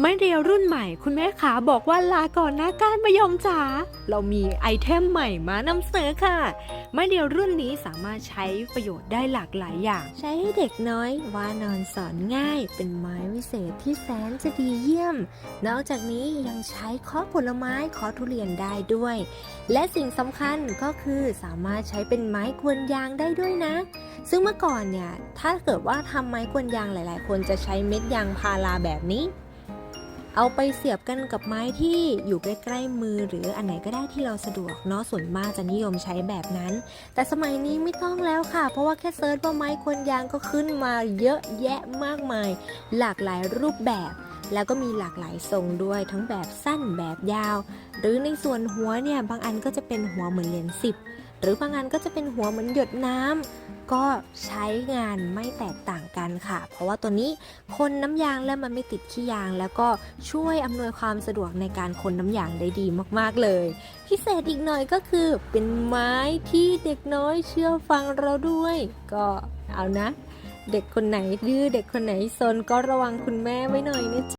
ไม่เรียวรุ่นใหม่ คุณแม่ขาบอกว่าลาก่อนนะก้านมะยมจ๋าเรามีไอเทมใหม่มานำเสนอค่ะ ไม่เดียวรุ่นนี้สามารถใช้ประโยชน์ได้หลากหลายอย่าง ใช้ให้เด็กน้อยว่านอนสอนง่าย เป็นไม้วิเศษที่แสนจะดีเยี่ยม นอกจากนี้ยังใช้เคาะผลไม้เคาะทุเรียนได้ด้วย และสิ่งสำคัญก็คือสามารถใช้เป็นไม้กวนยางได้ด้วยนะ ซึ่งเมื่อก่อนเนี่ยถ้าเกิดว่าทำไม้กวนยางหลาย ๆ คนจะใช้เม็ดยางพาราแบบนี้ เอาไปเสียบกันกับไม้ที่อยู่ใกล้ๆมือหรืออันไหนก็ได้ที่เราสะดวกเนาะส่วนมากจะนิยมใช้แบบนั้น แต่สมัยนี้ไม่ต้องแล้วค่ะ เพราะว่าแค่เซิร์ชว่าไม้ควนยางก็ขึ้นมาเยอะแยะมากมาย หลากหลายรูปแบบ แล้วก็มีหลากหลายทรงด้วยทั้งแบบสั้นแบบยาว หรือในส่วนหัวเนี่ยบางอันก็จะเป็นหัวเหมือนเหรียญสิบหรือบางอันก็จะเป็นหัวเหมือนหยดน้ำก็ใช้งานไม่แตกต่างกันค่ะ เพราะว่าตัวนี้คนน้ำยางแล้วมันไม่ติดขี้ยาง แล้วก็ช่วยอำนวยความสะดวกในการคนน้ำยางได้ดีมากๆเลย พิเศษอีกหน่อยก็คือเป็นไม้ที่เด็กน้อยเชื่อฟังเราด้วย ก็เอานะเด็กคนไหนดื้อเด็กคนไหนซนก็ระวังคุณแม่ไว้หน่อยนะจ๊ะ